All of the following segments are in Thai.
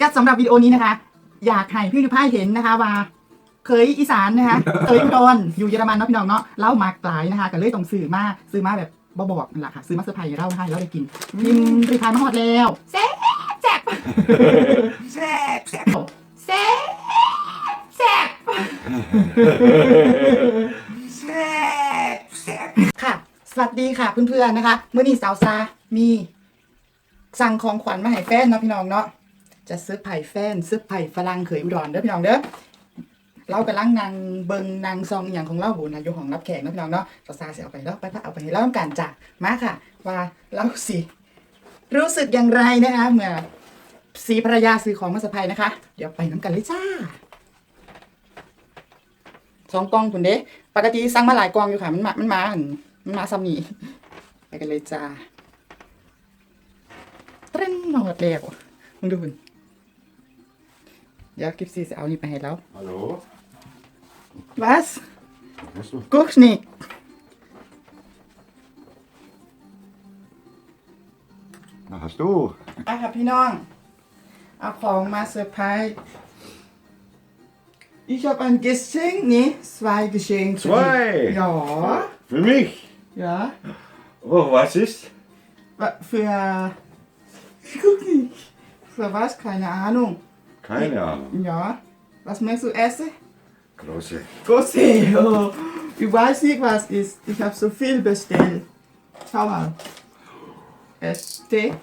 ก็สำหรับวิดีโอนี้นะคะ อยากให้พี่ทุกท่านเห็นนะคะว่า เคยอีสานนะคะเคยอุดรอยู่เยอรมันเนาะพี่น้องเนาะเล่ามากหลายนะคะก็เลยต้องซื้อมาซื้อมาแบบบบอกนั่นแหละค่ะซื้อมาเซอร์ไพรส์ให้เราให้เราได้กินกินรีพายมาหอดแล้วแซ่บแซ่บแซ่บแซ่บแซ่บแซ่บแซ่บแซ่บค่ะ สวัสดีค่ะเพื่อนๆนะคะเมื่อนี้สาวซามีสั่งของขวัญมาให้แฟนเนาะพี่น้องเนาะ จะซื้อไผ่แฟนซื้อไผ่ฝรั่งเขยอุดรเด้อพี่น้องเด้อเรากำลังนางเบิงนางซองอย่างของเราโหนะอยู่ของรับแขกเนะพี่น้องเนาะสาซาเสียเอาไปแล้วไปพระเอาไปให้เราต้องการจ้ะมาค่ะ ว่าเราสิ รู้สึกอย่างไรนะคะเมื่อสีภรรยาซื้อของมาสะพายนะคะ เดี๋ยวไปน้ำกันเลยจ้าสองกล่องคุณเด้ปกติสั่งมาหลายกล่องอยู่ค่ะ มันมา มันมา มันมาซ้ำนี่ไปกันเลยจ้าเตรนหมดแล้วมึงดูคุณ เดี๋ยวกิฟซี่จะเอานี่ไปให้แล้ว Hallo? Was Was du? guckst nicht Na, hast du? อ่ะค่ะพี่น้อง เอาของมาเซอร์ไพรส์ Ich habe ein Geschenk, nee, zwei Geschenke. Zwei? Ja, Für mich? ja. Oh, was ist? Wa- Für. Guck nicht. Für was? Keine Ahnung. Keine Ahnung. Ja. Was möchtest du essen? Große. Große. Oh. Ich weiß nicht, was ist. Ich habe so viel bestellt. Schau mal. ST.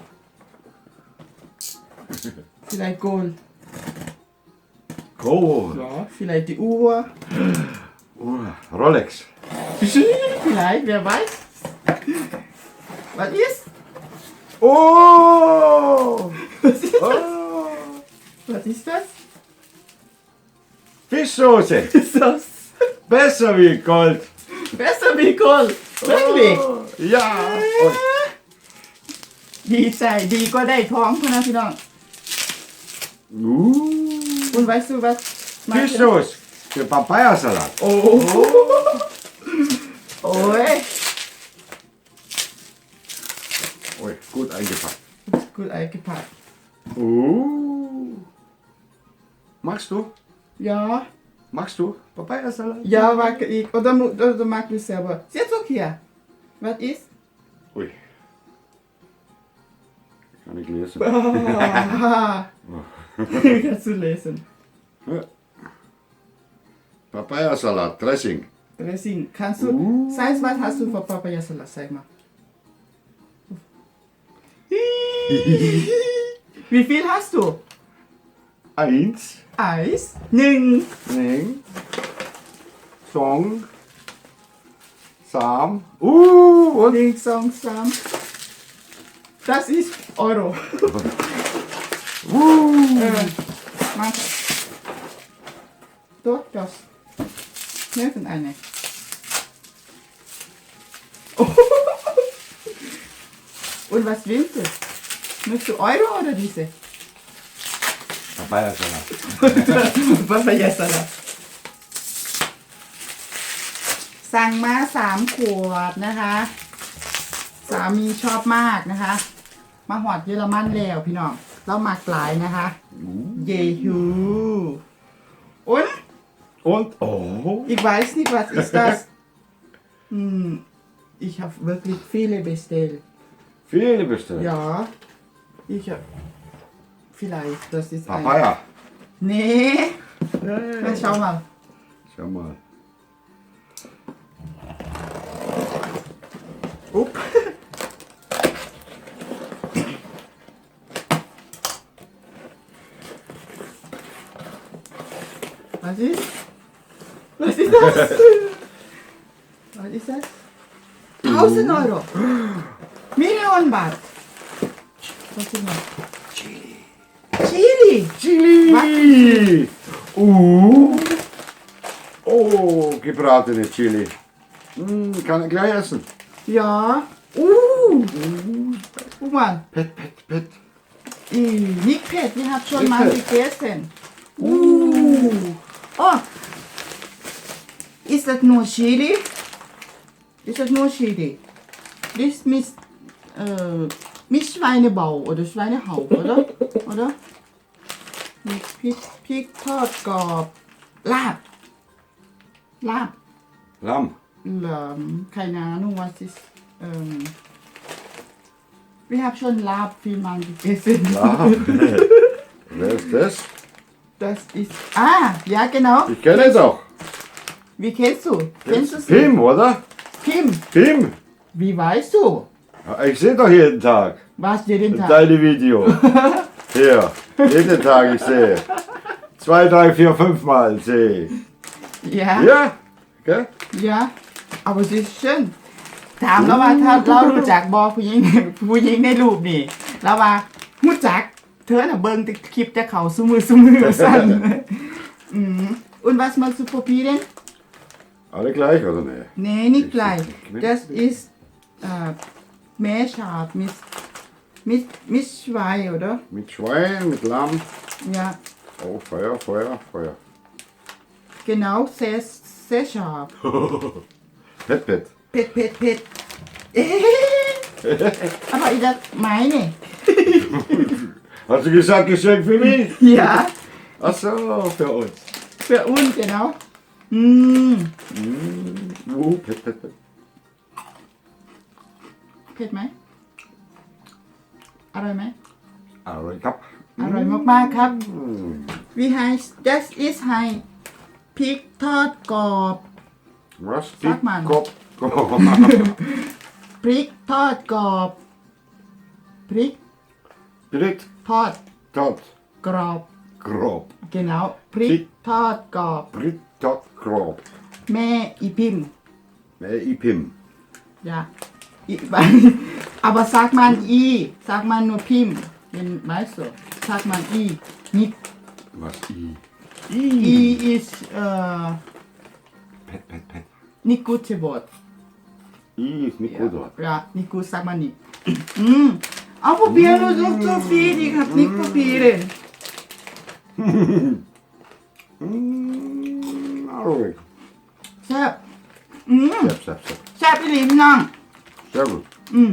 Vielleicht Gold. Gold. Ja, vielleicht die Uhr. Oh, Rolex. Vielleicht, wer weiß. Was ist? Oh! Was ist das? oh. Was ist das? Fischsoße. Ist das Besser wie Gold. besser wie Gold? Wirklich? Oh, ja. Und ดีใจดีก็ได้ท้องเพื่อนนะพี่น้อง uh, Und weißt du was? Manche- Fischsoße für Papayasalat. โอ้โอ้ย Ui, gut eingepackt. gut eingepackt Uh. Magst du? Ja Magst du Papayasalat? ja warte ich oder, oder magst du selber Jetzt okay Was ist? Ui. Kann ich lesen. Kannst du lesen Papayasalat, Dressing. Dressing Kannst du Uh. Sag was hast du für Papayasalat Sag mal Wie viel hast du? eins, eins, Ning. Ning. Song. Sam. Uh, und Ning, Song, Sam. Das ist Euro. uh. Äh, mach. Doch, das. Irgendeine. eine. Und was willst du? Möchtest du Euro oder diese? Papayasalat. Papayasala สั่งมาสามขวดนะคะ สามีชอบมากนะคะ มาหอดเยอรมันแล้วพี่น้องเรามากหลายนะคะ เยฮู und Und oh. ich weiß nicht was ist das hm, ich habe wirklich viele bestellt Viele bestellt. ja ich habe vielleicht das ist ein Papaya. nee Hey. na, schau mal Schau mal. Upp. Was ist? Was ist das? Was ist das? 1000 Euro. Millionen Baht. Was ist das? Chili. Chili. Uh. Oh, gebratene Chili. Mm, kann ich gleich essen. Ja. Uh. Guck mal. Pet, pet, pet. Mm, Nicht Pet, wir haben schon Nicht mal Pet. gegessen. Uh. Oh. Ist das nur Chili? Ist das nur Chili? Nicht mit, äh, mit Schweinebau oder Schweinehauch, oder? oder? มีพริกพริกทอดกรอบ ลาบ ลาบ Lam. เหลือไข่นานูวาซิสเอ่อ we have schon Lab wie man gegessen Lam. Wer ist das? das ist ah ja genau Ich kenne es auch. wie kennst du kennst du sie Pim, oder? Pim Pim. wie weißt du Ich sehe doch jeden Tag was jeden Tag deine Video. Hier, jeden Tag ich sehe. Zwei, drei, vier, fünf Mal sehe ich. ja Ja? Gell? Ja, aber es ist schön ถามแล้วว่าถ้าเรารู้จักบอผู้หญิง ผู้หญิงในรูปนี่แล้วว่ารู้จัก เธอน่ะเบิ่งแต่คลิปแต่เขาซุมือซุมือสั่น อืม und was machst du probieren Alle gleich, oder ne? nee nicht gleich das ist äh, Meerschaf mit mit, mit Schwein, oder? Mit Schwein, mit Lamm. Ja. Oh, Feuer, Feuer, Feuer. Genau, sehr, sehr scharf. pet, pet. Pet, pet, pet. Aber ich das meine. Hast du gesagt, Geschenk für mich? Ja. Ach so, für uns. Für uns, genau. Mmh. Mmh. Uh, pet, pet, pet. Pet, mein? เผ็ดไหมอร่อยไหม Alright, kap. อร่อยมาก ๆ ครับ wie heißt das ist ให้พริกทอดกรอบ Was? Sag mal. Kopf. พริกทอดกรอบ พริก Brit, ทอด tot, กรอบ grob. genau พริพริกกทอดกรอบ Brit, tot, grob. แม่อีพิมพ์ Med Ipim. ja Aber sagt man I, sagt man nur Pim, wenn, weißt du, sagt man I, nicht. Was I? I, I ist äh, Pet, Pet, Pet. nicht gutes Wort. I ist nicht ja. gut Wort. Ja, nicht gut sagt man nicht. mm. Auch probieren mm. und so viel, ich hab nicht mm. probieren. mm. Alright. Sepp. Mm. Sepp, Sepp, Sepp. Sepp, ihr Lieben, lang. Sehr gut. อืม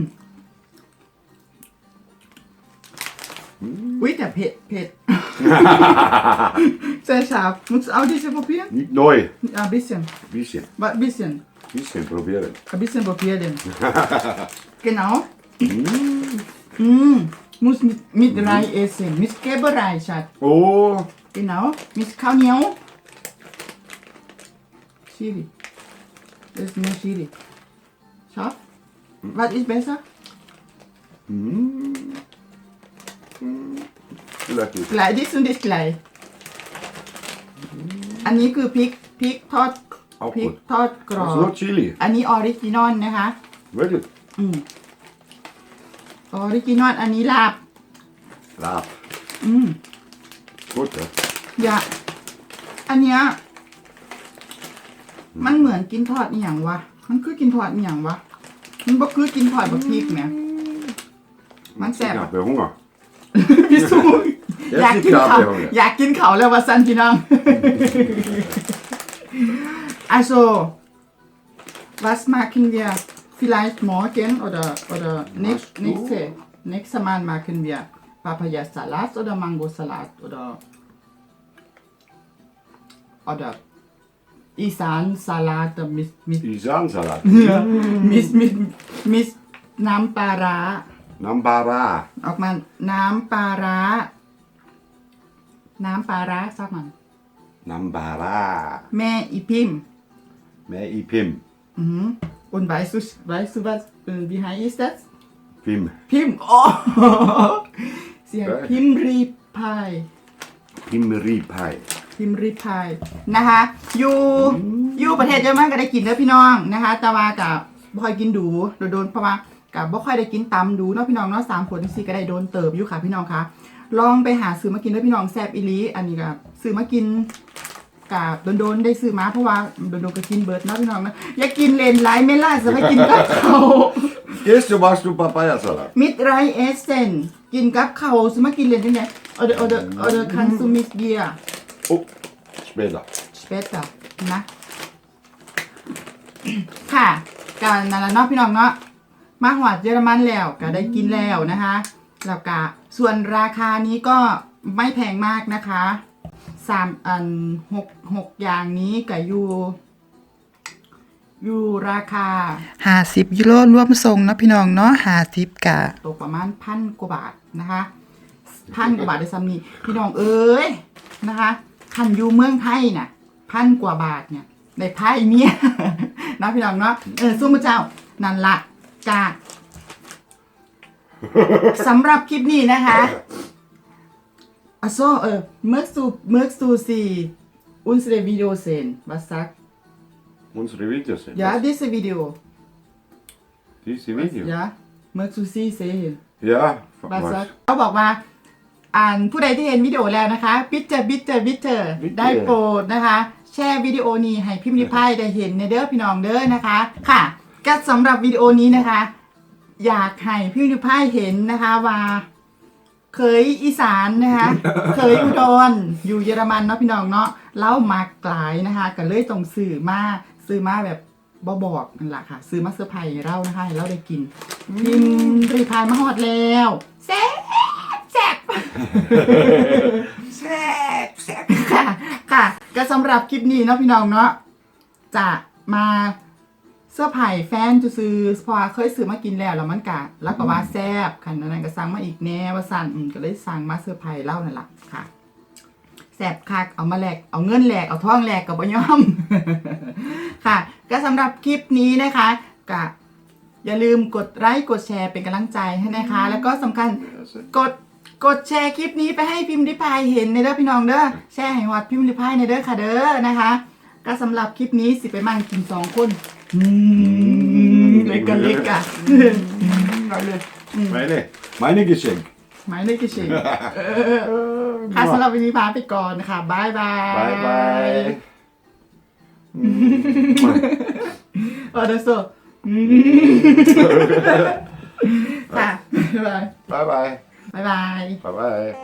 อุ้ยแต่เผ็ดเผ็ด Sehr scharf. Musst du auch diese probieren? Nicht neu. Ja, ein bisschen. Bisschen. Wa- Ein bisschen. Bisschen probieren. Ein bisschen probieren. genau. Mm. Muss mit, mit Reis essen. Mit Käberei, Schatz. Oh, Genau, mit Kaunion. Chili. Das ist nur Chili. Scharf? Was ist besser? vielleicht nicht. กลายที่สุดที่กลายอันนี้คือพริกพริกทอด Auch พริก gut. ทอดกรอ Das ist บ nur Chili. อันนี้ออริจินอลนะคะ Wirklich. อืมออริจินอลอันนี้ลาบ Lab. อืม Gut, ja. อย่า อันเนี้ยมันเหมือนกินทอดอีหยังวะ มันคือกินทอดอีหยังวะ มันบ่คือกินทอดบักพริกแหมมันแซ่บ Ich อะ habe Hunger. พี่สูอยากกินเขา เดี๋ยวสิครับ อยากกินเขาแล้วว่าสันพี่น้อง also was machen wir vielleicht morgen oder oder next Machst du? nächste nächstes Mal machen wir Papaya Salat oder Mango Salat oder oder Isan Salat mit mit Isansalat. มิสมิสมิสน้ำปลาร้า Nambara. ออกมา น้ำปลาร้า น้ำปลาร้าสักมัน Nambara. แม่อีพิมพ์ Mehr Ipim. Mhm. Und weißt du, weißt du was, äh, wie heißt das? Pim. Pim. Oh! Sie heißt Geil. Pimri Pie. Pimri Pie. พิมรีพาย นะคะอยู่อยู่ประเทศเยอรมันก็ได้กินเด้อพี่น้องนะคะ แต่ว่ากับบ่ค่อยกินดูโดนๆเพราะว่ากับบ่ค่อยได้กินตำดูเนาะพี่น้องเนาะสามคนสี่ก็ได้โดนเติบอยู่ค่ะพี่น้องคะลองไปหาซื้อมากินเด้อพี่น้องแซบอีหลีอันนี้ก็ซื้อมากินกับโดนๆได้ซื้อมาเพราะว่าโดนๆก็กินเบิร์ดเนาะพี่น้องเนาะอย่ากินเลนไลน์ไม่ล่าจะไปกินกับเขา Gehst du, machst du Papayasalat? มิดไรเอเซนกินกับเขาซื้อมากินเลนได้ไงออเดอร์อ อเดอร์ออเดอร์คันซูมิสเบีย Oh, später. später นะ ค่ะ การนั่นแหละเนาะพี่น้องเนาะ มาหวัดเยอรมันแล้วก็ได้กินแล้วนะคะ แล้วก็ส่วนราคานี้ก็ไม่แพงมากนะคะสามอันหกหกอย่างนี้กับยูยูราคาห้าสิบยูโรรวมส่งนะพี่น้องเนาะห้าสิบกะตกประมาณพันกว่าบาทนะคะพันกว่าบาทได้ซ้ำนี่พี่น้องเอ้ยนะคะ คันอยู่เมืองไทยน่ะ พันกว่าบาทเนี่ยในไพ่เนี่ยนะพี่น้องเนาะเออสู้มือเจ้านั่นละจ้าสำหรับคลิปนี้นะคะอะโซเออเมื่อสูเมื่อสูสีอุนสเรวิดีโอเซนบัสัก Unsere Videos sind ยา das. ดิสวิดีโอ Diese Videos. ยาเมื่อสูซีเซน Ja, บัสัก was? เขาบ อกว่าอ่านผู้ใดที่เห็นวิดีโอแล้วนะคะบิเตอร์บิเตอร์บิเตอร์ Bitte ได้โปรดนะคะ แชร์วิดีโอนี้ให้พิมพ์ริพายได้เห็นในเด้อพี่น้องเด้อนะคะ ค่ะก็สำหรับวิดีโอนี้นะคะ อยากให้พิมพ์ริพายเห็นนะคะว่า เคยอีสานนะคะ เคยอุดรอยู่เยอรมันเนาะพี่น้องเนาะเล่ามากหลายนะคะก็เลยต้องซื้อมาซื้อมาแบบบอบอกนั่นแหละค่ะ ซื้อมาเซอร์ไพรส์ให้เรานะคะให้เราได้กินพิมพ์รีพายมาหอดแล้วแซ่ แซ่บ Snap, snap. ค่ะค่ะก็สำหรับคลิปนี้เนาะพี่น้องเนาะจะมาเสื้อไผ่แฟนจะซื้อพอเคยซื้อมากินแล้วแล้วมันกะแล้วก็ว่าแซ่บขันนั้นก็สั่งมาอีกแน่ว่าสั่นอืมก็เลยสั่งมาเสื้อไผ่เล่านั่นแหละค่ะแซ่บคักเอามาแลกเอาเงินแลกเอาทองแลกกับบ่ยอม ค่ะ ก็สำหรับคลิปนี้นะคะกะอย่าลืมกดไลค์กดแชร์เป็นกำลังใจให้นะคะ แล้วก็สำคัญกด กดแชร์คลิปนี้ไปให้พิมพ์ริพายเห็นในเด้อพี่น้องเด้อแชร์ให้วัดพิมพ์ริพายในเด้อค่ะเด้อนะคะ ก็สำหรับคลิปนี้สิไปมั่งกินสองคนอืมเล็กกันเล็กอะไปเลย Meine, meine Geschenk. หมายเลขกี่ชิงค่ะสำหรับวันนี้พาไปก่อนนะคะบายบาย Bye bye. เออเดยวโซอืมค่ะบ๊ายบาย Bye bye. 拜拜，拜拜。